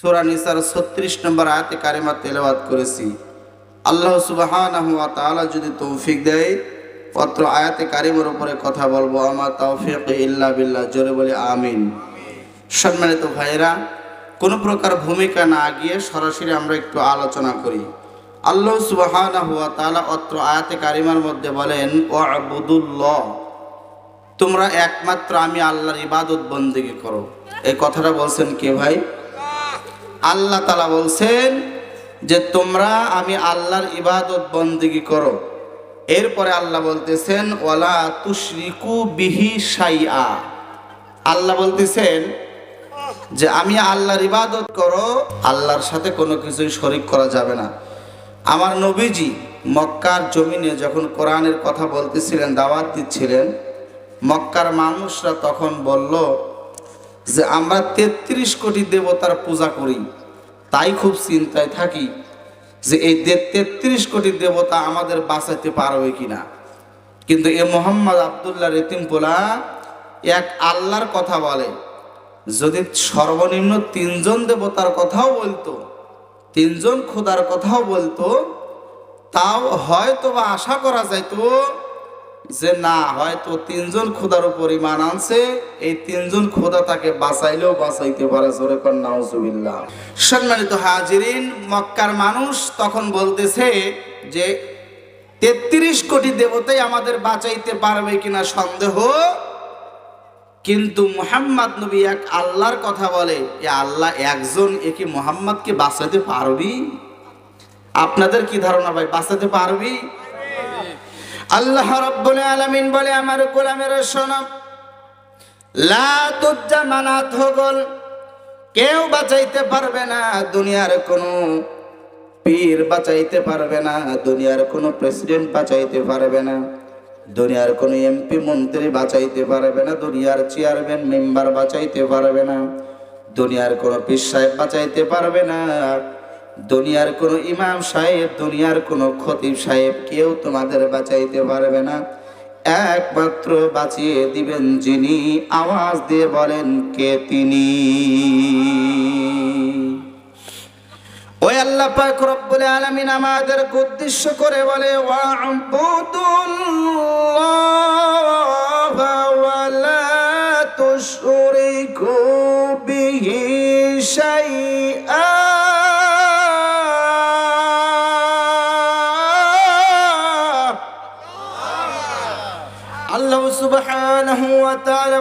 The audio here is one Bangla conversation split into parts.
সুরা নিসার ছত্রিশ নম্বর আয়াতে কারিমা তেলাওয়াত করেছি। আল্লাহ তাআলা যদি তৌফিক দেয় পত্র আয়াতে কারিমের উপরে কথা বলব আমার তৌফিক ইল্লা বিল্লাহ, জোরে বলি আমিন। সম্মানিত ভাইরা কোনো প্রকার ভূমিকা না গিয়ে সরাসরি আমরা একটু আলোচনা করি। আল্লাহ সুবহানাহু ওয়া তাআলা অত্র আয়াতে কারিমার মধ্যে বলেন, ওয়াবুদুল্লাহ, তোমরা একমাত্র আমি আল্লাহর ইবাদত বন্দেগী করো। এই কথাটা বলছেন কে ভাই? আল্লাহ তালা বলছেন যে তোমরা আমি আল্লাহর ইবাদত বন্দেগী করো। এরপরে আল্লাহ বলতেছেন, ওয়ালা তুশরিকু বিহি সাইয়া আল্লাহ বলতেছেন যে, আমি আল্লাহর ইবাদত করো, আল্লাহর সাথে কোনো কিছুই শরিক করা যাবে না। আমার নবীজি মক্কার জমিনে যখন কোরআনের কথা বলতেছিলেন, দাওয়াত দিচ্ছিলেন, মক্কার মানুষরা তখন বলল যে আমরা তেত্রিশ কোটি দেবতার পূজা করি, তাই খুব চিন্তায় থাকি যে এই তেত্রিশ কোটি দেবতা আমাদের বাঁচাইতে পারবে কিনা। কিন্তু এ মোহাম্মদ আবদুল্লাহ রেতিমপুলা এক আল্লাহর কথা বলে, যদি সর্বনিম্ন তিনজন দেবতার কথাও বলতো, তিনজন খোদার কথাও বলতো, তাও হয়তো বা আশা করা যাইতো যে না, হয়তো তিনজন খোদার উপর ইমান আনছে, এই তিনজন খোদা তাকে বাঁচাইলেও বাঁচাইতে পারে, জোরে নাউজুবিল্লাহ। সম্মানিত হাজিরিন, মক্কার মানুষ তখন বলতেছে যে, তেত্রিশ কোটি দেবতাই আমাদের বাঁচাইতে পারবে কিনা সন্দেহ। কিন্তু মুহাম্মদ নবী এক আল্লাহর কথা বলে, এ আল্লাহ একজন, এ কি মোহাম্মদকে বাঁচাতে পারবি? আপনাদের কি ধারণা ভাই, বাঁচাতে পারবি? আল্লাহ রব্বুল আলামিন বলে আমার গোলামের শোনো লা তুজ্জা মানাত হগল, কেউ বাঁচাইতে পারবে না দুনিয়ার কোনো পীর বাঁচাইতে পারবে না, দুনিয়ার কোনো প্রেসিডেন্ট বাঁচাইতে পারবে না, দুনিয়ার কোনো এমপি মন্ত্রী বাঁচাইতে পারবে না, দুনিয়ার চেয়ারম্যান, মেম্বার বাঁচাইতে পারবে না, দুনিয়ার কোনো পীর সাহেব বাঁচাইতে পারবে না। দুনিয়ার কোনো ইমাম সাহেব, দুনিয়ার কোনো খতিব সাহেব কেউ তোমাদের বাঁচাইতে পারবে না। একমাত্র বাঁচিয়ে দিবেন যিনি, আওয়াজ দিয়ে বলেন, কে তিনি? ওই আল্লাহ পাক রব্বুল আলামিন আমাদের উদ্দেশ্য করে বলে, ওয়া'বুদুল্লাহ ওয়া লা তুশরিকু বিহি শাইআ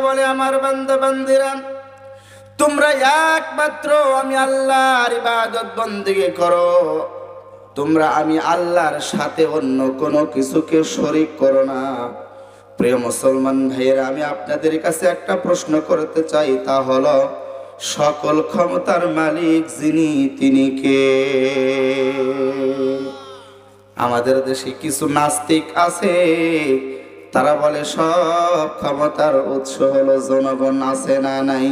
বলে আমার বান্দা বান্দিরা, তোমরা একমাত্র আমি আল্লাহর ইবাদত বন্দেগী করো। তোমরা আমি আল্লাহর সাথে অন্য কোনো কিছুকে শরিক করো না। প্রিয় মুসলমান ভাইয়েরা, আমি আপনাদের কাছে একটা প্রশ্ন করতে চাই, তা হলো, সকল ক্ষমতার মালিক যিনি, তিনি কে? আমাদের দেশে কিছু নাস্তিক আছে তারা বলে, সব ক্ষমতার উৎস হলো জনগণ আছে না নাই।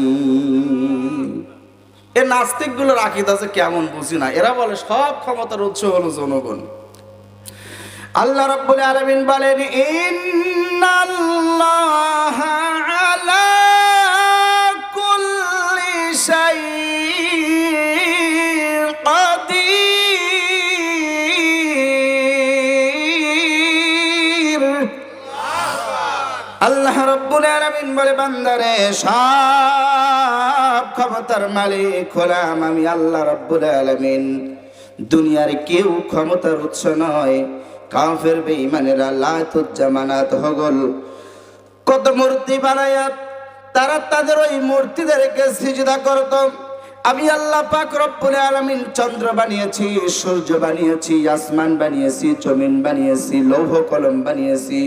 এ নাস্তিকগুলো রাখিত আছে, কেমন বুঝি না। এরা বলে, সব ক্ষমতার উৎস হলো জনগণ। আল্লাহ রব্বুল আলামিন বলেন ইন্নাল্লাহ বলে বান্দারে সব ক্ষমতার মালিক হলাম আমি আল্লাহ রব্বুল আলামিন। দুনিয়ার কেউ ক্ষমতার উৎস নয়। কাফের, বেঈমানেরা লাতুজ্জামানাত হগল কত মূর্তি বানায়া তারা তাদের ওই মূর্তিদেরকে সিজদা করত। আমি আল্লাহ পাক রব্বুল আলামিন চন্দ্র বানিয়েছি, সূর্য বানিয়েছি, আসমান বানিয়েছি, জমিন বানিয়েছি, লৌহ কলম বানিয়েছি।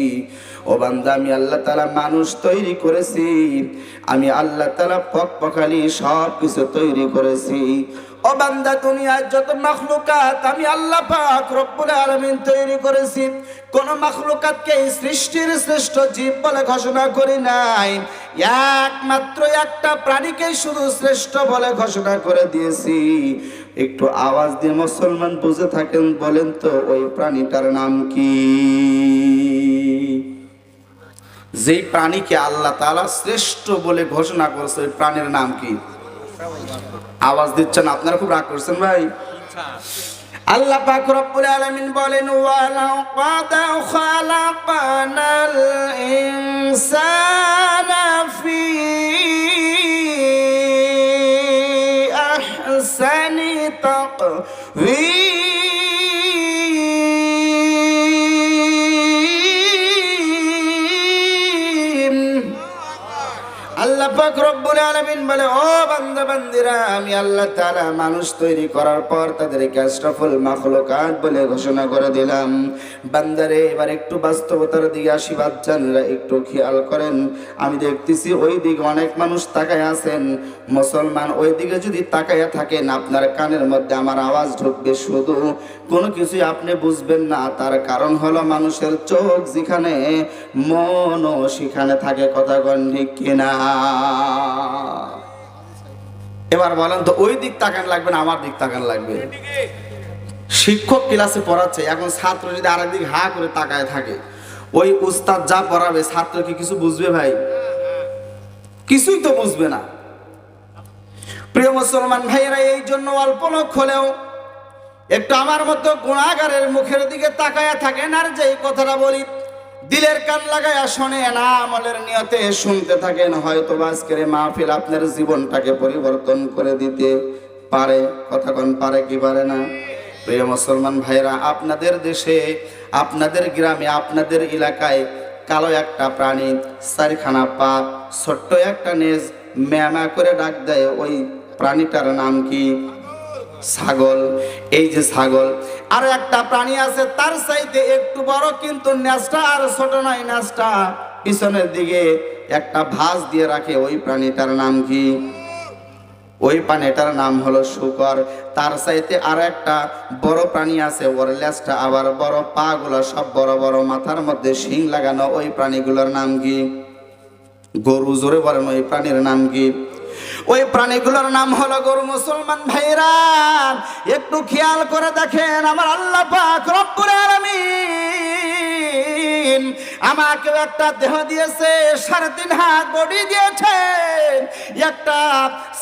ও বান্দা, আমি আল্লাহ তাআলা মানুষ তৈরি করেছি। আমি আল্লাহ তাআলা পক পখালি সব কিছু তৈরি করেছি। ও বান্দা, দুনিয়ার যত মাখলুকাত আমি আল্লাহ পাক রব্বুল আলামিন তৈরি করেছি। কোন মাখলুকাতকে সৃষ্টির শ্রেষ্ঠ জীব বলে ঘোষণা করি নাই। একমাত্র একটা প্রাণীকে শুধু শ্রেষ্ঠ বলে ঘোষণা করে দিয়েছি। একটু আওয়াজ দিয়ে মুসলমান বুঝে থাকেন বলেন তো, ওই প্রাণীটার নাম কি? যেই প্রাণীকে আল্লাহ তালা শ্রেষ্ঠ বলে ঘোষণা করছে, ওই প্রাণীর নাম কি? আওয়াজ দিচ্ছেন, আপনারা খুব রাগ করছেন ভাই। আল্লাহ পাক রব্বুল আলামিন বলেন ওয়ালাউ কাদা খালাকানাল ইনসানা ফি আহসানি তাকওয়িম. আল্লাহ পাক আমি আল্লাহ মানুষ তৈরি করার পর বলে ঘোষণা করে দিলাম। বান্দারে, এবার একটু বাস্তবতার দিকে একটু খেয়াল করেন। আমি দেখতেছি ওই দিকে অনেক মানুষ তাকায় আছেন। মুসলমান ওই দিকে যদি তাকায়া থাকেন, আপনার কানের মধ্যে আমার আওয়াজ ঢুকবে শুধু। কোনো কিছুই আপনি বুঝবেন না, তার কারণ হলো মানুষের চোখ যেখানে, মনও সেখানে থাকে, কথা ঠিক কিনা? এবার বলেন তো, ওই দিক তাকান লাগবে না, আমার দিক তাকান লাগবে? শিক্ষক ক্লাসে পড়াচ্ছে, এখন ছাত্র যদি আরেক দিক হা করে তাকায় থাকে, ওই উস্তাদ যা পড়াবে, ছাত্র কি কিছু বুঝবে ভাই? কিছুই তো বুঝবে না। প্রিয় মুসলমান ভাইয়েরা, এই জন্য অল্প লোক হলেও একটু আমার মতো গুণাগারের মুখের দিকে তাকায়া থাকেন, আর যেই কথাটা বলি দিলের কান লাগায়া না, আমলের নিয়তে শুনতে থাকেন হয়তো আজকের মাহফিল আপনার জীবনটাকে পরিবর্তন করে দিতে পারে। কথা কোন, পারে কি পারে না? প্রিয় মুসলমান ভাইরা আপনাদের দেশে, আপনাদের গ্রামে, আপনাদের এলাকায় কালো একটা প্রাণী, চারখানা পা ছোট্ট একটা নেজ ম্যামা করে ডাক দেয়, ওই প্রাণীটার নাম কি? ছাগল। এই যে ছাগল আর একটা প্রাণী আছে, তার চাইতে একটু বড়, কিন্তু ন্যাসটা আর ছোট নয়। ন্যাসটা পিছনের দিকে একটা ভাঁজ দিয়ে রাখে। ওই প্রাণীটার নাম কি? ওই প্রাণীটার নাম হলো শুকর। তার চাইতে আর একটা বড় প্রাণী আছে, ওর লেজটা আবার বড় পা গুলো সব বড় বড়, মাথার মধ্যে শিং লাগানো। ওই প্রাণীগুলোর নাম কি? গরু জোরে বলেন, ওই প্রাণীর নাম কি? ওই প্রাণীগুলোর নাম হলো গরু মুসলমান ভাইরা। একটু খেয়াল করে দেখেন আমার আল্লাহ পাক রব্বুল আলামিন আমাকেও একটা দেহ দিয়েছে, সাড়ে তিন হাত বডি দিয়েছে। একটা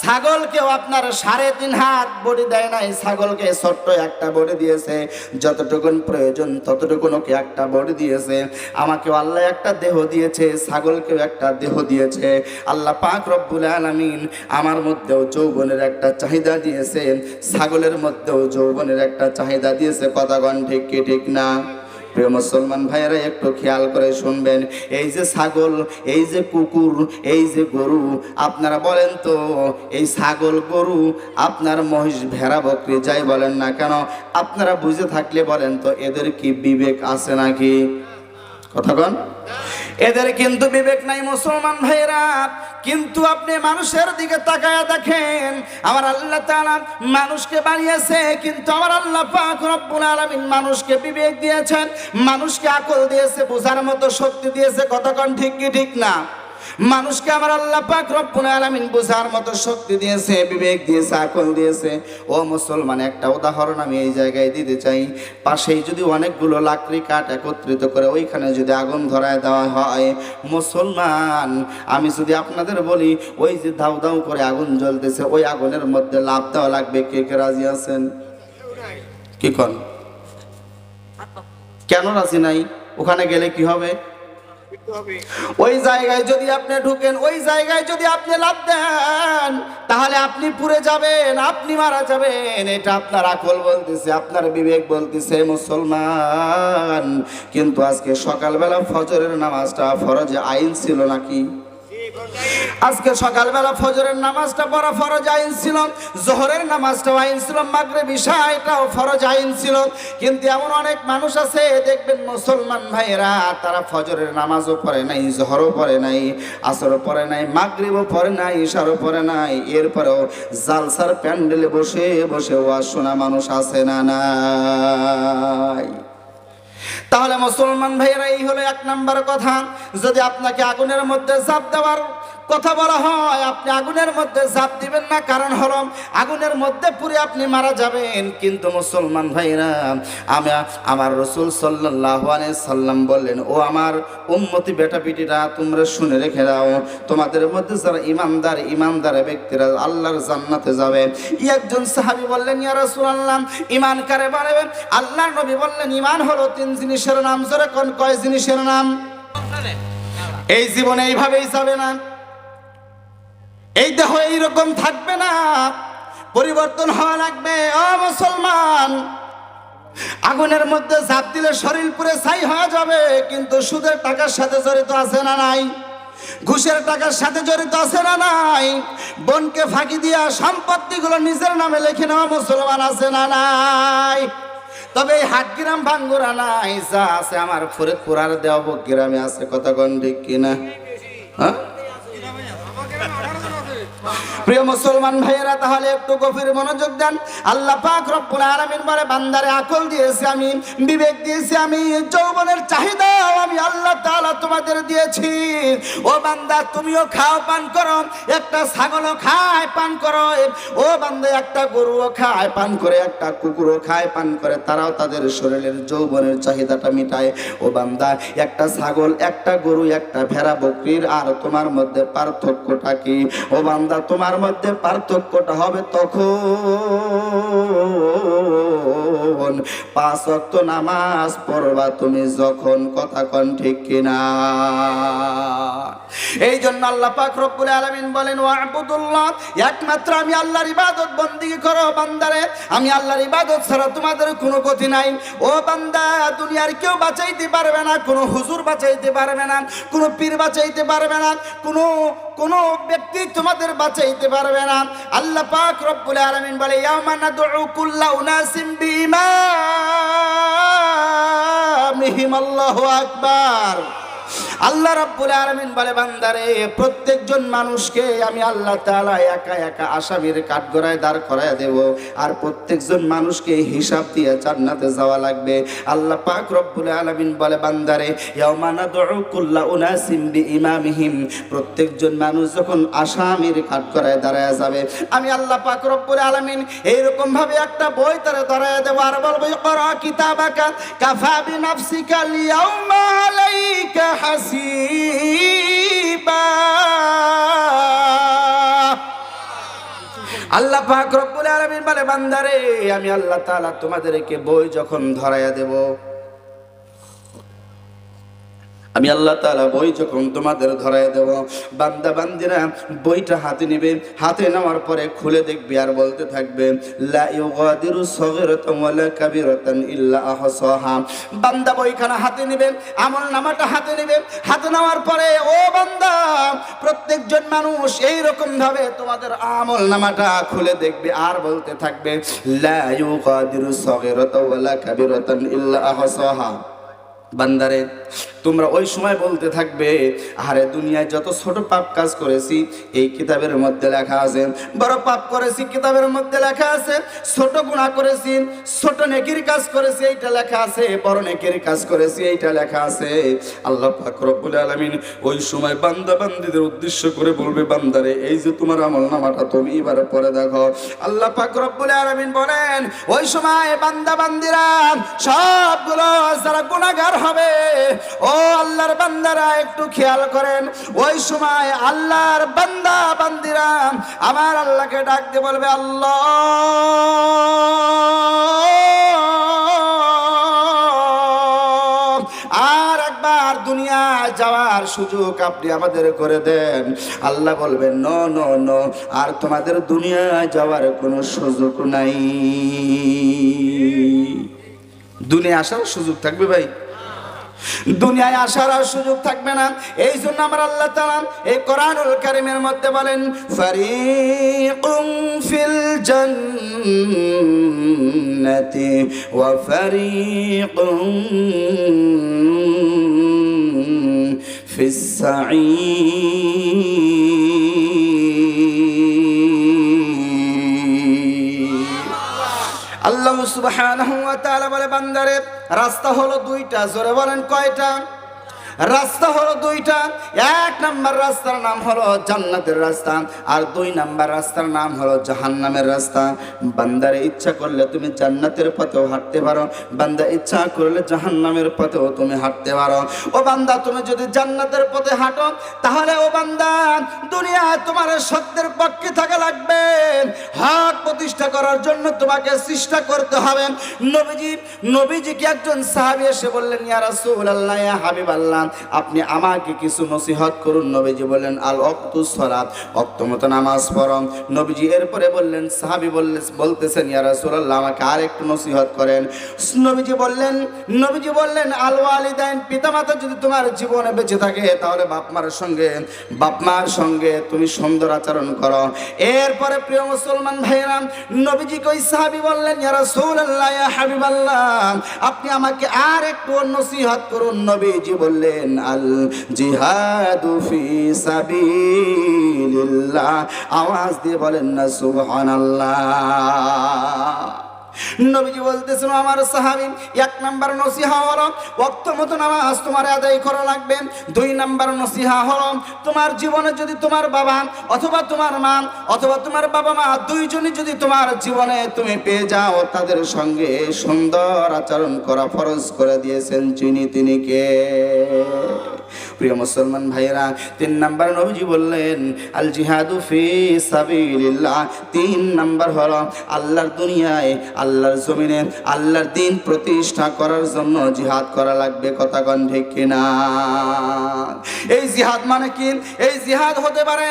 ছাগলকেও আপনার সাড়ে তিন হাত বডি দেয় নাই, ছাগলকে ছোট্ট একটা বডি দিয়েছে। যতটুকুন প্রয়োজন ততটুকুন ওকে একটা বডি দিয়েছে। আমাকেও আল্লাহ একটা দেহ দিয়েছে, ছাগলকেও একটা দেহ দিয়েছে। আল্লাহ পাক রব্বুল আলামিন আমার মধ্যেও যৌবনের একটা চাহিদা দিয়েছেন ছাগলের মধ্যেও যৌবনের একটা চাহিদা দিয়েছে। কথাগণ ঠিক কি ঠিক না? প্রিয় মুসলমান ভাইয়েরা, একটু খেয়াল করে শুনবেন। এই যে ছাগল, এই যে কুকুর, এই যে গরু, আপনারা বলেন তো, এই ছাগল, গরু আপনার মহিষ ভেড়া, বকরি, যাই বলেন না কেন, আপনারা বুঝে থাকলে বলেন তো, এদের কি বিবেক আছে নাকি? কথাগণ এদের কিন্তু বিবেক নাই মুসলমান ভাইরা কিন্তু আপনি মানুষের দিকে তাকায় দেখেন, আমার আল্লাহ তাআলা মানুষকে বানিয়েছে, কিন্তু আমার আল্লাহ পাক রব্বুল আলামিন মানুষকে বিবেক দিয়েছেন, মানুষকে আকল দিয়েছে, বোঝার মতো শক্তি দিয়েছে কতক্ষণ ঠিক কি ঠিক না? মানুষকে আমার আল্লাহ পাক রব্বুল আলামিন বোঝার মতো শক্তি দিয়েছে, বিবেক দিয়েছে, আকল দিয়েছে। ও মুসলমান, একটা উদাহরণ আমি এই জায়গায় দিতে চাই। পাশেই যদি অনেকগুলো লাকড়ি কাঠ একত্রিত করে ওইখানে যদি আগুন ধরায় দেওয়া হয়, মুসলমান, আমি যদি আপনাদের বলি, ওই যে দাউ দাউ করে আগুন জ্বলতেছে, ওই আগুনের মধ্যে লাভ দেওয়া লাগবে, কে কে রাজি আছেন? কি কন? কেন রাজি নাই? ওখানে গেলে কি হবে? ওই জায়গায় যদি আপনি ঢুকেন, ওই জায়গায় যদি আপনি লাভ দেন, তাহলে আপনি পুড়ে যাবেন, আপনি মারা যাবেন। এটা আপনার আকল বলতেছে, আপনার বিবেক বলতেছে মুসলমান। কিন্তু আজকে সকালবেলা ফজরের নামাজটা ফরজে আইন ছিল নাকি? আজকে সকালবেলা ফজরের নামাজটা পড়া ফরজ আইন ছিল। জোহরের নামাজটাও আইন ছিল মাগরে বিষয়টাও ফরজ আইন ছিল। কিন্তু এমন অনেক মানুষ আছে, দেখবেন মুসলমান ভাইয়েরা, তারা ফজরের নামাজও পড়ে নাই, জোহরও পড়ে নাই, আসরও পড়ে নাই, মাগরিবও পড়ে নাই, ইশারও পড়ে নাই। এরপরেও জালসার প্যান্ডেলে বসে বসে ওয়াজ শোনা মানুষ আছে না নাই? তাহলে মুসলমান ভাইয়েরা এই হলো এক নাম্বার কথা। যদি আপনাকে আগুনের মধ্যে চাপ দেওয়ার কথা বলা হয় আপনি আগুনের মধ্যে ঝাঁপ দিবেন না কারণ হলো আগুনের মধ্যে পুরে আপনি মারা যাবেন। কিন্তু মুসলমান ভাইরা আমি আমার রসুল সাল্লাহ সাল্লাম বললেন ও আমার উম্মতি বেটা পিটিরা তোমরা শুনে রেখে দাও। তোমাদের মধ্যে যারা ইমানদার ইমানদার ব্যক্তিরা আল্লাহর জান্নাতে যাবে। একজন সাহাবি বললেন ইয়া রাসূলুল্লাহ ইমান কারে বাড়বে আল্লাহর নবী বললেন ইমান হলো তিন জিনিসের নাম। জোরে কোন কয় জিনিসের নাম? এই জীবনে এইভাবেই যাবে না। এই দেহ এইরকম থাকবে না। পরিবর্তন হওয়া লাগবে। ও মুসলমান, আগুনের মধ্যে ঝাঁপ দিলে শরীর পুরে ছাই হয়ে যাবে, কিন্তু সুদের টাকার সাথে জড়িত আছে না নাই? ঘুষের টাকার সাথে জড়িত আছে না নাই? বোনকে ফাঁকি দিয়া সম্পত্তিগুলো নিজের নামে লিখে নেওয়া মুসলমান আছে না নাই? তবে এই হাটগ্রাম ভাঙ্গুরা নাই, যা আছে আমার ফরিদপুর আর দেওয়া গ্রামে আছে কতক্ষণ ঠিক কিনা? হ্যাঁ? প্রিয় মুসলমান ভাইয়েরা, তাহলে একটু গভীর মনোযোগ দেন। আল্লাহ পাক রব্বুল আলামিন বলে, বান্দারে আকল দিয়েছি আমি, বিবেক দিয়েছি আমি, যৌবনের চাহিদা আমি আল্লাহ তাআলা তোমাদের দিয়েছি। ও বান্দা, তুমিও খাও, পান করো। একটা ছাগলও খায়, পান করো। ও বান্দা, একটা গরুও খায়, পান করে। একটা কুকুরও খায়, পান করে। তারাও তাদের শরীরের যৌবনের চাহিদাটা মিটায়। ও বান্দা, একটা ছাগল, একটা গরু, একটা ভেড়া, বকরির আর তোমার মধ্যে পার্থক্যটা কি? ও বান্দা তোমার মধ্যে পার্থক্যটা হবে তখন। পাঁচ অক্ত নামাজ পড়বা তুমি যখন, কথা কন ঠিক কিনা। এই জন্য আল্লাহ পাক রব্বুল আলামিন বলেন, ওয়াবুদুল্লাহ, একমাত্র আমি আল্লাহর ইবাদত বন্দিগি করো বান্দারে। আমি আল্লাহর ইবাদত ছাড়া তোমাদের কোনো গতি নাই। ও বান্দা, দুনিয়ার কেউ বাঁচাইতে পারবে না, কোনো হুজুর বাঁচাইতে পারবে না, কোনো পীর বাঁচাইতে পারবে না, কোনো কোনো ব্যক্তি তোমাদের বাঁচাইতে পারবে না। আল্লাহ পাক রব্বুল আলামিন বলে, ইয়াউমা নাদউ কুল্লা উনাসিম বিইমামিহিম আল্লাহু আকবার। আল্লাহ রাব্বুল আলামিন বলে, বান্দারে, প্রত্যেকজন মানুষকে আমি আল্লাহ তাআলা একা একা আসামির কাঠগড়ায় দাঁড় করায় দেব। আর প্রত্যেকজন মানুষকে হিসাব দিয়ে জান্নাতে যাওয়া লাগবে। আল্লাহ পাক রব্বুল আলামিন বলে, বান্দারে, ইয়াউমা নাদউ কুল্লা উনাসিম বিইমামিহিম। প্রত্যেকজন মানুষ যখন আসামির কাঠগড়ায় দাঁড়ায় যাবে, আমি আল্লাহ পাক রব্বুল আলামিন এইরকম ভাবে একটা বই তারে দাঁড়ায় দেব আর বলব, ইকরা কিতাবাকা কাফা বিনাফসিকা লিয়াউমা আলাইকা। হাসিবা। আল্লাহ পাক রব্বুল আলামিন বলে, বান্দারে, আমি আল্লাহ তাআলা তোমাদেরকে বই যখন ধরায়া দেব আমি আল্লাহ তাআলা বই যখন তোমাদের ধরায় দেব, বান্দা বান্দিরা বইটা হাতে নেবে, হাতে নেওয়ার পরে খুলে দেখবে আর বলতে থাকবে বান্দা বইখানা হাতে নেবে, আমল নামাটা হাতে নেবে, হাতে নেওয়ার পরে, ও বান্দা, প্রত্যেকজন মানুষ এই রকম ভাবে তোমাদের আমল নামাটা খুলে দেখবে আর বলতে থাকবে, লা ইউগাদিরু সগীরাতান ওয়ালা কাবীরাতান ইল্লা আহসাহা। বান্দারে তোমরা ওই সময় বলতে থাকবে আরে দুনিয়ায় যত ছোট পাপ কাজ করেছি, এই কিতাবের মধ্যে লেখা আছে, বড় পাপ করেছি, কিতাবের মধ্যে লেখা আছে, ছোট গুণা করেছি, ছোট নেকির কাজ করেছি, এইটা লেখা আছে, বড় নেকির কাজ করেছি, এইটা লেখা আছে। আল্লাহ পাক রব্বুল আলামিন ওই সময় বান্দা বান্দীদের উদ্দেশ্য করে বলবে, বান্দারে, এই যে তোমার আমল নামাটা তুমি এবারে পরে দেখো। আল্লাহ পাক রব্বুল আলামিন বলেন, ওই সময় বান্দা বান্দিরা সবগুলো যারা গুনাহগার হবে ও আল্লাহর বান্দারা, একটু খেয়াল করেন। ওই সময় আল্লাহর বান্দা, বান্দিরা আমার আল্লাহকে ডাকতে বলবে, আল্লাহ! আর একবার দুনিয়ায় যাওয়ার সুযোগ আপনি আমাদের করে দেন। আল্লাহ বলবেন, ন ন ন, আর তোমাদের দুনিয়ায় যাওয়ার কোনো সুযোগ নাই। দুনিয়া আসার সুযোগ থাকবে ভাই। দুনিয়ায় আসার সুযোগ থাকবে না। এই জন্য আমার আল্লাহ তাআলা এই কোরআনুল কারীমের মধ্যে বলেন, ফারিকুম ফিল ওয়া আল্লাহ সুবাহ বলে বান্দারে রাস্তা হলো দুইটা জোরে বলেন কয়টা? রাস্তা হলো দুইটা। এক নাম্বার রাস্তার নাম হলো জান্নাতের রাস্তা আর দুই নাম্বার রাস্তার নাম হলো জাহান্নামের রাস্তা। বান্দার ইচ্ছা করলে তুমি জান্নাতের পথেও হাঁটতে পারো। বান্দা ইচ্ছা করলে জাহান্নামের পথেও তুমি হাঁটতে পারো। ও বান্দা, তুমি যদি জান্নাতের পথে হাঁটো, তাহলে ও বান্দা, দুনিয়ায় তোমার সত্যের পক্ষে থাকা লাগবে। হক প্রতিষ্ঠা করার জন্য তোমাকে চেষ্টা করতে হবে। নবীজি, নবীজিকে একজন সাহাবী এসে বললেন, ইয়া রাসূলুল্লাহ, ইয়া হাবিবাল্লাহ। আপনি আমাকে কিছু নসিহত করুন, নবীজি বললেন, আল অক্তু সলাত অক্ত মতো নামাজ পড়ম নবীজি এরপরে বললেন, সাহাবী বললেন বলতেছেন, ইয়া রাসূলুল্লাহ, আমাকে আর একটু নসিহত করেন। নবীজি বললেন নবীজি বললেন, আল ওয়ালিদাইন, পিতামাতা যদি তোমার জীবনে বেঁচে থাকে, তাহলে বাপমার সঙ্গে বাপমার সঙ্গে তুমি সুন্দর আচরণ করো। এরপরে প্রিয় মুসলমান ভাইরা নবীজি কই, সাহাবী বললেন, ইয়া রাসূলুল্লাহ, ইয়া হাবিবাল্লাহ, আপনি আমাকে আর একটু নসিহত করুন। নবীজি বললেন আল জিহাদু ফি সাবিলিল্লাহ। আওয়াজ দিয়ে বলেন না সুবহানাল্লাহ। নবীজি বলতেছেন, আমার সাহাবি, এক নাম্বার নসিহা হলো ওয়াক্ত মতো নামাজ তোমার আদায় করা লাগবে। দুই নাম্বার নসিহা হলো, তোমার জীবনে যদি তোমার বাবা অথবা তোমার মা অথবা তোমার বাবা মা দুইজনই যদি তোমার জীবনে তুমি পেয়ে যাও, তাদের সঙ্গে সুন্দর আচরণ করা ফরজ করে দিয়েছেন। যিনি তিনি কে? প্রিয় মুসলমান ভাইয়েরা, তিন নাম্বার নবীজি বললেন আল জিহাদু ফি সাবিলিল্লাহ। তিন নাম্বার হলো আল্লাহর দুনিয়ায়, আল্লাহর জমিনে আল্লাহর দিন প্রতিষ্ঠা করার জন্য জিহাদ করা লাগবে, কথা কন ঠিক কিনা? এই জিহাদ মানে কি? এই জিহাদ হতে পারে,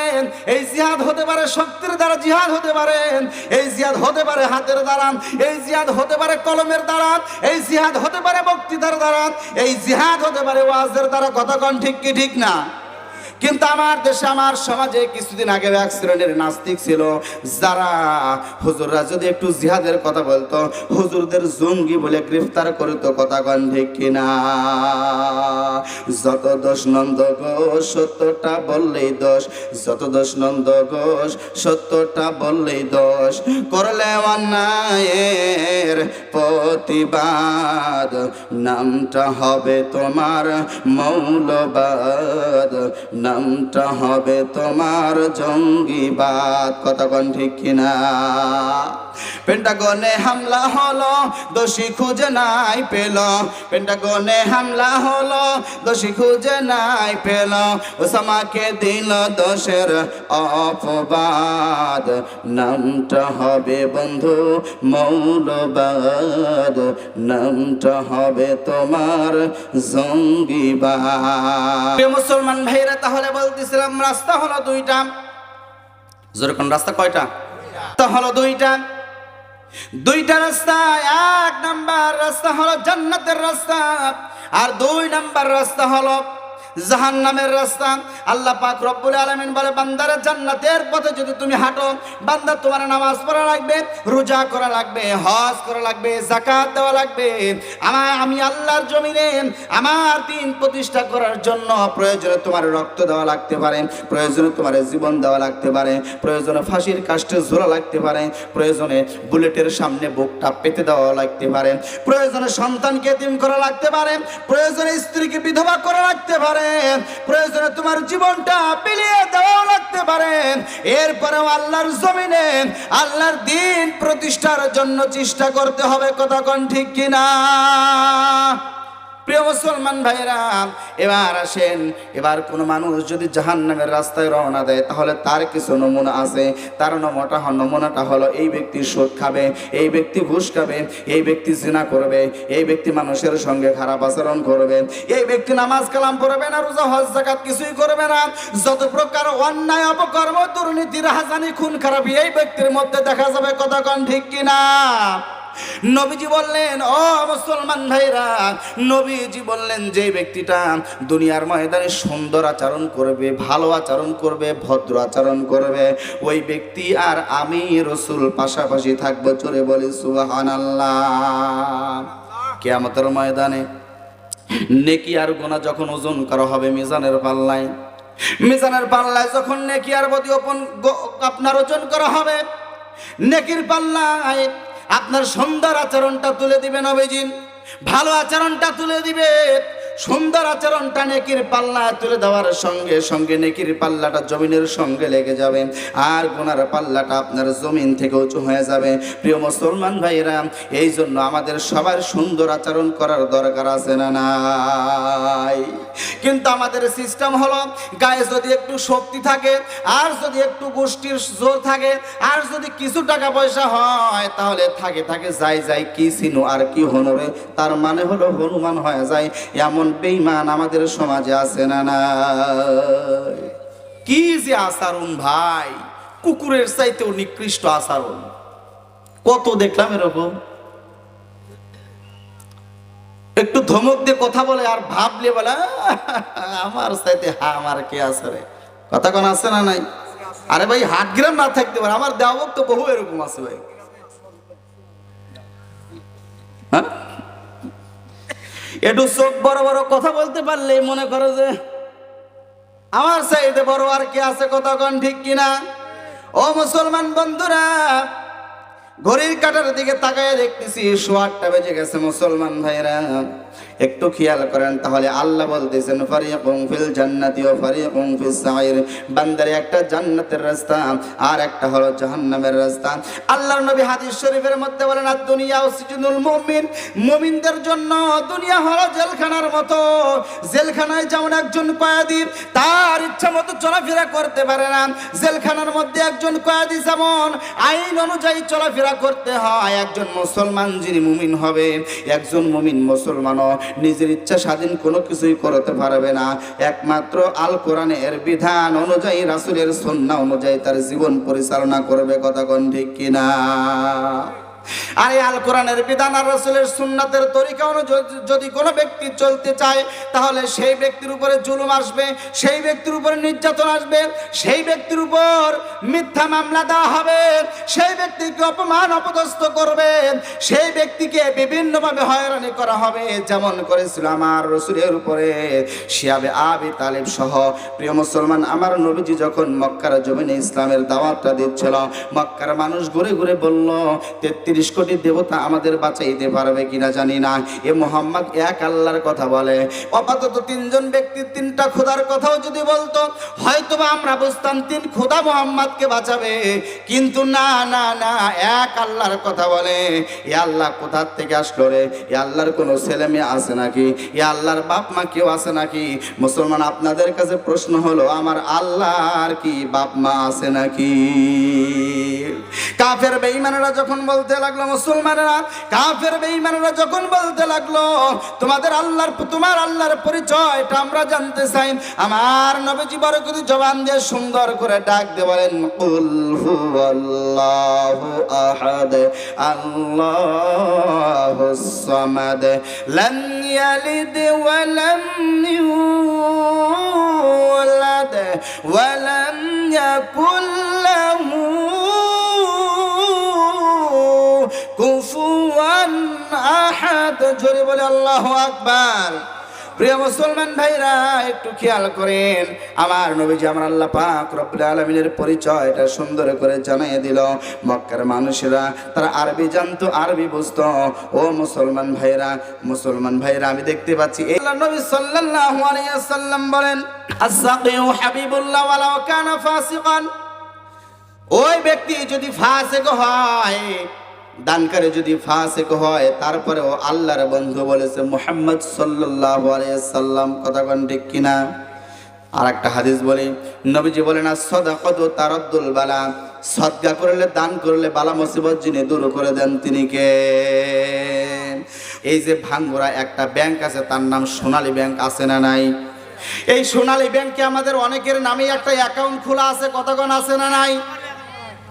এই জিহাদ হতে পারে শক্তির দ্বারা জিহাদ হতে পারেন এই জিহাদ হতে পারে হাতের দ্বারা এই জিহাদ হতে পারে কলমের দ্বারা এই জিহাদ হতে পারে বক্তৃতার দ্বারা এই জিহাদ হতে পারে ওয়াজের দ্বারা। কথা কন ঠিক কি, ঠিক না? কিন্তু আমার দেশে, আমার সমাজে কিছুদিন আগে এক শ্রেণির নাস্তিক ছিল, যারা হুজুররা যদি একটু জিহাদের কথা বলতো, হুজুরদের জঙ্গি বলে গ্রেফতার করতো, কথা কন ঠিক কিনা? যত দোষ নন্দ ঘোষ সত্যটা বললেই দোষ, যত দোষ নন্দ ঘোষ সত্যটা বললেই দোষ। করলে অন্যায়ের প্রতিবাদ, নামটা হবে তোমার মৌলবাদ। নামটা হবে তোমার জঙ্গিবাদ কন ঠিক কিনা? পেন্টাগনে হামলা হলো, দোষী খুঁজে নাই পেল। পেন্টাগনে হামলা হলো, দোষী খুঁজে নাই পেল। ওসামাকে দিল দোষের অপবাদ। নামটা হবে বন্ধু মৌলবাদ। নামটা হবে তোমার জঙ্গিবাদ মুসলমান ভাইরা, তাহলে বলতেছিলাম, রাস্তা হলো দুইটা। যেরকম রাস্তা কয়টা? তা হলো দুইটা। দুইটা রাস্তা, এক নাম্বার রাস্তা হলো জান্নাতের রাস্তা, আর দুই নাম্বার রাস্তা হলো জাহান্নামের রাস্তা। আল্লাহ পাক রব্বুল আলামিন বলে, বান্দারে জান্নাতের পথে যদি তুমি হাঁটো, বান্দা তোমার নামাজ পড়া লাগবে, রোজা করা লাগবে, হজ করা লাগবে জাকাত দেওয়া লাগবে। আমার আমি আল্লাহর জমিনে আমার দিন প্রতিষ্ঠা করার জন্য প্রয়োজনে তোমার রক্ত দেওয়া লাগতে পারে, প্রয়োজনে তোমার জীবন দেওয়া লাগতে পারে, প্রয়োজনে ফাঁসির কাষ্টে ঝোলা লাগতে পারে, প্রয়োজনে বুলেটের সামনে বুকটা পেতে দেওয়া লাগতে পারে, প্রয়োজনে সন্তানকে এতিম করা লাগতে পারে, প্রয়োজনে স্ত্রীকে বিধবা করা লাগতে পারে প্রয়োজনে তোমার জীবনটা পিলিয়ে দেওয়া লাগতে পারেন এরপরেও আল্লাহর জমিনে, আল্লাহর দিন প্রতিষ্ঠার জন্য চেষ্টা করতে হবে। কথা কন ঠিক কিনা? প্রিয় মুসলমান ভাইরা এবার আসেন, এবার কোনো মানুষ যদি জাহান নামের রাস্তায় রওনা দেয়, তাহলে তার কিছু নমুনা আছে। তার নমুনাটা নমুনাটা হলো, এই ব্যক্তি সুদ খাবে, এই ব্যক্তি ঘুষ খাবে, এই ব্যক্তি জিনা করবে, এই ব্যক্তি মানুষের সঙ্গে খারাপ আচরণ করবে, এই ব্যক্তি নামাজ কালাম পড়বে না, রোজা, হজ জাকাত কিছুই করবে না। যত প্রকার অন্যায়, অপকর্ম, দুর্নীতি, রাহাজানি খুন খারাপি এই ব্যক্তির মধ্যে দেখা যাবে কন ঠিক কিনা? নবীজি বললেন, ও মুসলমান ভাইরা, নবীজি বললেন যে ব্যক্তিটা দুনিয়ার ময়দানে সুন্দর আচরণ করবে, ভালো আচরণ করবে, ভদ্র আচরণ করবে, ওই ব্যক্তি আর আমি রসুল পাশাপাশি থাকব চলে বলি সুবাহান কেয়ামতের ময়দানে নেকি আর গোনা যখন ওজন করা হবে মিজানের পাল্লায় মিজানের পাল্লায় যখন নেকি আর বদি ওপন আপনার ওজন করা হবে, নেকির পাল্লায় আপনার সুন্দর আচরণটা তুলে দিবে নবীজি ভালো আচরণটা তুলে দিবে। সুন্দর আচরণটা নেকির পাল্লা তুলে দেওয়ার সঙ্গে সঙ্গে নেকির পাল্লাটা জমিনের সঙ্গে লেগে যাবে। আর গুনার পাল্লাটা আপনার জমিন থেকে উঁচু হয়ে যাবে। প্রিয় মুসলমান ভাইরা এই জন্য আমাদের সবার সুন্দর আচরণ করার দরকার আছে না নাই? কিন্তু আমাদের সিস্টেম হলো, গায়ে যদি একটু শক্তি থাকে, আর যদি একটু গোষ্ঠীর জোর থাকে, আর যদি কিছু টাকা পয়সা হয়, তাহলে থাকে থাকে যাই যাই কি সিনু আর কি হনরে তার মানে হলো হনুমান হয়ে যায়। এমন বেইমান আমাদের সমাজে আছে না না কি যে আচরণ ভাই? কুকুরের চাইতেও নিকৃষ্ট আচরণ। কত দেখলাম এরকম? একটু ধমক দিয়ে কথা বলে আর ভাবলে বলে আমার সাথে হা, আমার কে আছে রে? কথা কোন, আছে না নাই? আরে ভাই, হাট গ্রাম না থাকতে পারে, আমার দেওয়াক তো বহু এরকম আছে ভাই। হ্যাঁ? একটু চোখ বড় বড় কথা বলতে পারলে মনে করো যে, আমার চাইতে বড় আর কি আছে কন ঠিক কিনা? ও মুসলমান বন্ধুরা, ঘড়ির কাটার দিকে তাকায় দেখতেছি সোয়ারটা বেজে গেছে মুসলমান ভাইরা একটু খেয়াল করেন, তাহলে আল্লাহ বলতেছেন ফারিয়াকুম ফিল জান্নাতি ও ফারিয়াকুম ফিস সাইর। বান্দারে, একটা জান্নাতের রাস্তা আর একটা হলো জাহান্নামের রাস্তা। আল্লাহর নবী হাদিস শরীফের মধ্যে বলেন, আর দুনিয়া ও সিজনুল মুমিন, মুমিনদের জন্য দুনিয়া হলো জেলখানার মতো। জেলখানায় যেমন একজন কয়েদি তার ইচ্ছা মতো চলাফেরা করতে পারে না, জেলখানার মধ্যে একজন কয়েদি যেমন আইন অনুযায়ী চলাফেরা করতে হয়, একজন মুসলমান যিনি মুমিন হবে, একজন মুমিন মুসলমানও নিজের ইচ্ছা স্বাধীন কোনো কিছুই করতে পারবে না। একমাত্র আল কোরআনের বিধান অনুযায়ী, রাসুলের সন্না অনুযায়ী তার জীবন পরিচালনা করবে। কথা কোন ঠিক কিনা? আর এই আল কোরআনের বিধান আর রসুলের সুন্নাতের তরিকা অনুযায়ী যদি কোনো ব্যক্তি চলতে চায়, তাহলে সেই ব্যক্তির উপরে জুলুম আসবে, সেই ব্যক্তির উপরে নির্যাতন আসবে, সেই ব্যক্তির উপর মিথ্যা মামলা দেওয়া হবে, সেই ব্যক্তিকে অপমান, অপদস্থ করবে, সেই ব্যক্তিকে বিভিন্নভাবে হয়রানি করা হবে, যেমন করেছিল আমার রসুলের উপরে শিয়াবে আবি তালেব সহ। প্রিয় মুসলমান, আমার নবীজি যখন মক্কার জমিনে ইসলামের দাওয়াতটা দিচ্ছিল, মক্কার মানুষ ঘুরে ঘুরে বলল, তেত্রিশ কোটি দেবতা আমাদের বাঁচাইতে পারবে কিনা জানি না। এ মোহাম্মদ এক আল্লাহর কথা বলে। আপাতত তিনজন ব্যক্তি তিনটা খোদার কথাও যদি বলতো, হয়তোবা আমরা বুঝতাম তিন খোদা মোহাম্মদকে বাঁচাবে। কিন্তু না না না, এক আল্লাহর কথা বলে। এ আল্লাহ কোথার থেকে আসলো রে? এ আল্লাহর কোনো ছেলে মেয়ে আছে নাকি? এ আল্লাহর বাপ মা কেউ আছে নাকি? মুসলমান, আপনাদের কাছে প্রশ্ন হলো, আমার আল্লাহর কি বাপ মা আছে নাকি? কাফের বেঈমানেরা যখন বলতে লাগল মুসলমানেরা, কাফের বেঈমানেরা যখন বলতে লাগল, তোমাদের আল্লাহর তোমার আল্লাহর পরিচয়টা আমরা জানতে চাই। আমার নবীজি বরকতি জবান দিয়ে সুন্দর করে ডাক দিয়ে বলেন, কুল হুয়াল্লাহু আহাদ আল্লাহুস সামাদ লাম ইয়ালিদ ওয়া লাম ইউলাদ, ওয়া লাম ইয়াকুল লাহু আহাদ জোরে বলে, আল্লাহু আকবার। প্রিয় মুসলমান ভাইরা, একটু খেয়াল করেন, আমার নবীজি আমার আল্লাহ পাক রব্বুল আলমিনের পরিচয়টা সুন্দর করে জানিয়ে দিল। মক্কার মানুষেরা, তারা আরবি জানতো, আরবি বুঝতো। ও মুসলমান ভাইরা মুসলমান ভাইরা, আমি দেখতে পাচ্ছি, এই নবী সাল্লাল্লাহু আলাইহি সাল্লাম বলেন আসাকিউ হাবিবুল্লাহ ওয়ালাউ কানা ফাসিকান। ওই ব্যক্তি যদি ফাসেক হয় দানকারে যদি ফাসেক হয়, তারপরেও আল্লাহর বন্ধু বলেছে, মোহাম্মদ সাল্লাল্লাহু আলাইহি সাল্লাম কথা কোন ঠিক কিনা? আর একটা হাদিস বলি, নবীজি বলেন আর সদাকত তারদ্দুল বালা সদকা করলে, দান করলে বালা মুসিবত যিনি দূর করে দেন, তিনি কে? এই যে ভাঙ্গুরা একটা ব্যাংক আছে, তার নাম সোনালী ব্যাংক আছে না নাই? এই সোনালী ব্যাংকে আমাদের অনেকের নামে একটা অ্যাকাউন্ট খোলা আছে কতক্ষণ আছে না নাই?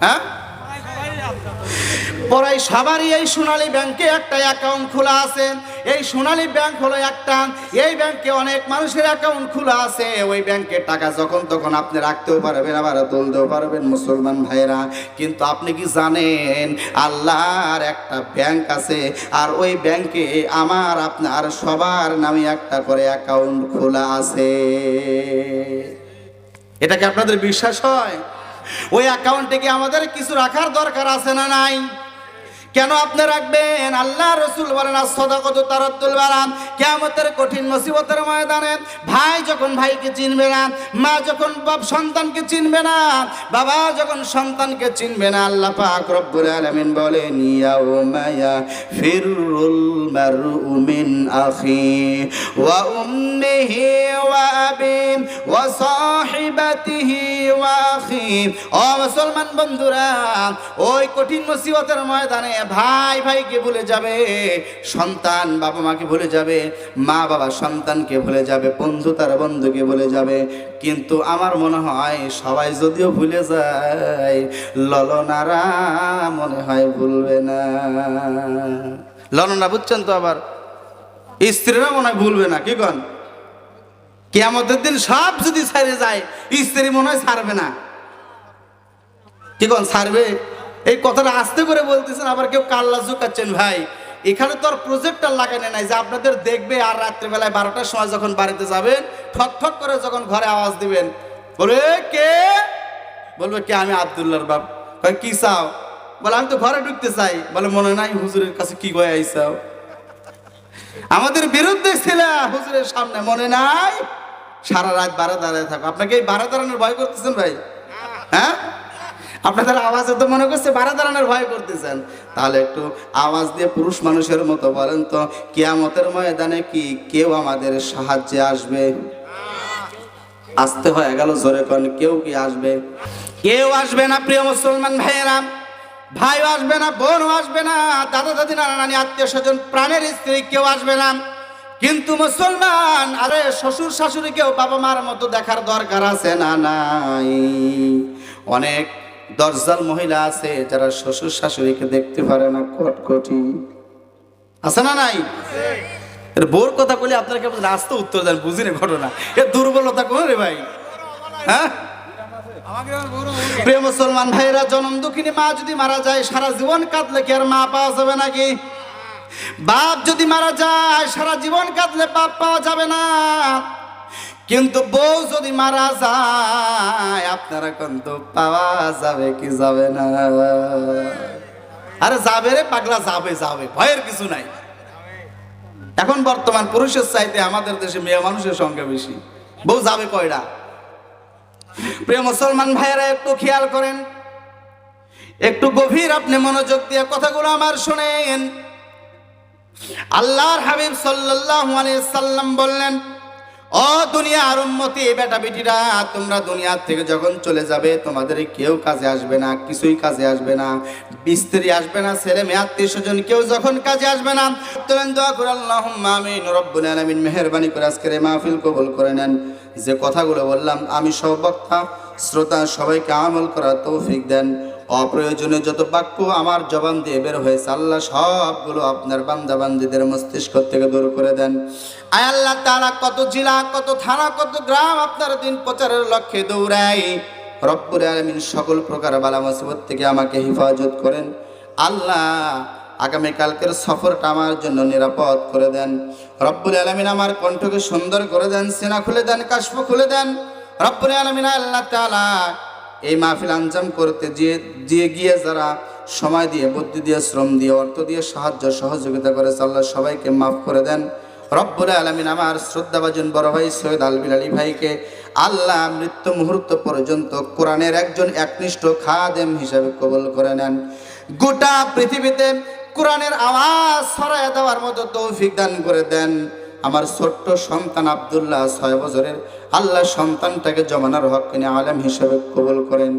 হ্যাঁ? পরাই সবারই এই সোনালী ব্যাংকে একটা অ্যাকাউন্ট খোলা আছে। এই সোনালী ব্যাংক হলো একটা। এই ব্যাংকে অনেক মানুষের অ্যাকাউন্ট খোলা আছে। ওই ব্যাংকে টাকা যখন তখন আপনি রাখতেও পারবেন, আবার তুলতেও পারবেন মুসলমান ভাইরা কিন্তু আপনি কি জানেন, আল্লাহর একটা ব্যাংক আছে, আর ওই ব্যাংকে আমার, আপনার সবার নামে একটা করে অ্যাকাউন্ট খোলা আছে। এটা কি আপনাদের বিশ্বাস হয়? ওই অ্যাকাউন্টে কি আমাদের কিছু রাখার দরকার আছে না নাই? কেন আপনি রাখবেন? আল্লাহ রসুল বলেন সদাকত তারতুল বারাম কেমতের কঠিন মুসিবতের ময়দানে ভাই যখন ভাইকে চিনবে না, মা যখন বাপ সন্তানকে চিনবে না, বাবা যখন সন্তানকে চিনবে না, আল্লাহ পাক রব্বুল আলামিন বলেন, ইয়াউমা ইয়াফিরুল মারউ মিন আখি ওয়া উম্মিহি ওয়া আবি ওয়া সাহিবাতিহি ওয়া আখি। ও মুসলমান বন্ধুরা, ওই কঠিন মুসিবতের ময়দানে ভাই ভাইকে ভুলে যাবে, সন্তান বাবা মাকে ভুলে যাবে, মা বাবা সন্তানকে ভুলে যাবে, বন্ধু তার বন্ধুকে ভুলে যাবে। কিন্তু আমার মনে হয় সবাই যদিও ভুলে যায়, ললনারা মনে হয় ভুলবে না। ললনা বুঝছেন তো আবার? স্ত্রীরা মনে হয় ভুলবে না, কি কন? কেয়ামতের দিন সব যদি ছাড়ে যায়, স্ত্রী মনে হয় ছাড়বে না। কি কন, ছাড়বে? এই কথাটা আস্তে করে বলতেছেন, আবার কেউ কাল্লা ঝুঁকাচ্ছেন, ভাই। এখানে তো আর প্রজেক্টর লাগানো নাই, যে আপনাদের দেখবে আর রাত্রেবেলায় বারোটার সময় যখন বাড়িতে যাবেন, ঠক ঠক করে যখন ঘরে আওয়াজ দিবেন বলবে কে? বলবে, কে? আমি আবদুল্লাহর বাপ। কি চাও? বলে, আমি তো ঘরে ঢুকতে চাই। বলে, মনে নাই হুজুরের কাছে কি গয়ে আইসাও? আমাদের বিরুদ্ধে ছিল, হুজুরের সামনে, মনে নাই? সারা রাত বারে দাঁড়ায় থাকো। আপনাকে এই বারে দাঁড়ানোর ভয় করতেছেন, ভাই? হ্যাঁ? আপনাদের আওয়াজে তো মনে করছে বারে দাঁড়ানোর ভয় করতেছেন। তাহলে একটু আওয়াজ দিয়ে পুরুষ মানুষের মতো বলেন তো, কেয়ামতের ময়দানে কি কেউ আমাদের সাহায্যে আসবে? আসতে হয়ে গেল জোরে কন, কেউ কি আসবে? কেউ আসবে না, প্রিয় মুসলমান ভাইয়েরা। ভাইও আসবে না বোন আসবে না, দাদা দাদি, নানা নানি, আত্মীয় স্বজন, প্রাণের স্ত্রী কেউ আসবে না। কিন্তু মুসলমান, আরে শ্বশুর শাশুড়ি কেউ বাবা মার মতো দেখার দরকার আছে না নাই? অনেক দরজাল মহিলা আছে, যারা শ্বশুর শাশুড়িকে দেখতে পারে না, কটকটি। আছে না নাই? বোর কথা বলে, আপনার কেমন রাস্তা উত্তর দেন বুঝিনি ঘটনা। এ দুর্বলতা কোন রে ভাই? হ্যাঁ? প্রিয় মুসলমান ভাইরা জনম দুঃখিনী মা যদি মারা যায়, সারা জীবন কাঁদলে কি আর মা পাওয়া যাবে নাকি? বাপ যদি মারা যায়, সারা জীবন কাঁদলে বাপ পাওয়া যাবে না। কিন্তু বউ যদি মারা যায়, আপনারা কিন্তু পাওয়া যাবে কি যাবে না? আরে যাবে রে পাগলা, যাবে যাবে, ভয়ের কিছু নাই। এখন বর্তমান পুরুষের চাইতে আমাদের দেশে মেয়ে মানুষের সংখ্যা বেশি। বউ যাবে কয়টা প্রিয় মুসলমান ভাইয়েরা, একটু খেয়াল করেন। একটু গভীর আপনি মনোযোগ দিয়ে কথাগুলো আমার শুনেন। আল্লাহর হাবিব সাল্লাল্লাহু আলাইহি সাল্লাম বললেন ও দুনিয়ার উম্মতি বেটা বেটিরা, তোমরা দুনিয়ার থেকে যখন চলে যাবে, তোমাদের কেউ কাজে আসবে না, কিছুই কাজে আসবে না। বিস্ত্রী আসবে না, ছেলে মেয়ে, আত্মীয় স্বজন কেউ যখন কাজে আসবে না। তোলেন দোয়া করে, আল্লাহুম্মা আমিন, রব্বুল আলামিন, মেহেরবানি করে আজকের মাহফিল কবুল করে নেন। যে কথাগুলো বললাম, আমি সব বক্তা, শ্রোতা, সবাইকে আমল করার তৌফিক দেন। অপ্রয়োজনীয় যত বাক্য আমার জবান দিয়ে বের হয়েছে, আল্লাহ সবগুলো আপনার বান্দা বান্দিদের মস্তিষ্ক থেকে দূর করে দেন। আয় আল্লাহ তারা কত জেলা, কত থানা, কত গ্রাম আপনার দিন প্রচারের লক্ষ্যে দৌড়াই রব্বুর আলমিন সকল প্রকার বালা মুসিবত থেকে আমাকে হেফাজত করেন। আল্লাহ আগামীকালকের সফরটা আমার জন্য নিরাপদ করে দেন। রব্বুল আলমিন আমার কণ্ঠকে সুন্দর করে দেন, সেনা খুলে দেন কাশ্প খুলে দেন। রব্বুল আলমিন আল্লাহ তালা এই মাহফিল আঞ্জাম করতে যে যে গিয়ে যারা সময় দিয়ে, বুদ্ধি দিয়ে, শ্রম দিয়ে, অর্থ দিয়ে সাহায্য, সহযোগিতা করে আল্লাহ সবাইকে মাফ করে দেন। রব্বুল আলমিন আমার শ্রদ্ধাভাজন বড় ভাই সৈয়দ আলবিল আলী ভাইকে আল্লাহ মৃত্যু মুহূর্ত পর্যন্ত কোরআনের একজন একনিষ্ঠ খাদেম হিসাবে কবল করে নেন। গোটা পৃথিবীতে কোরআনের আওয়াজ ছড়ায় দেওয়ার মতো তৌফিক দান করে দেন। আমার ছোট্ট সন্তান আবদুল্লাহ ছয় বছরের, আল্লাহ সন্তানটাকে জমানার হক কিনে আলেম হিসেবে কবুল করেন।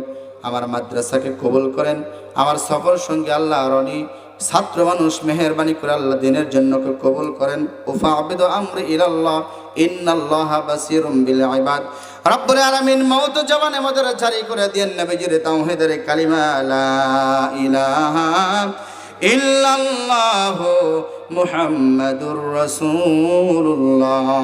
আমার মাদ্রাসাকে কবুল করেন। আমার সফর সঙ্গে আল্লাহ রনি ছাত্র মানুষ মেহরবানি করে আল্লাহ দিনের জন্য কবুল করেন। উফা আবিদ আমরি ইলাল্লাহ, ইন্নাল্লাহ বাসিরুম বিল করে ইল্লাল্লাহু মুহাম্মাদুর রাসূলুল্লাহ।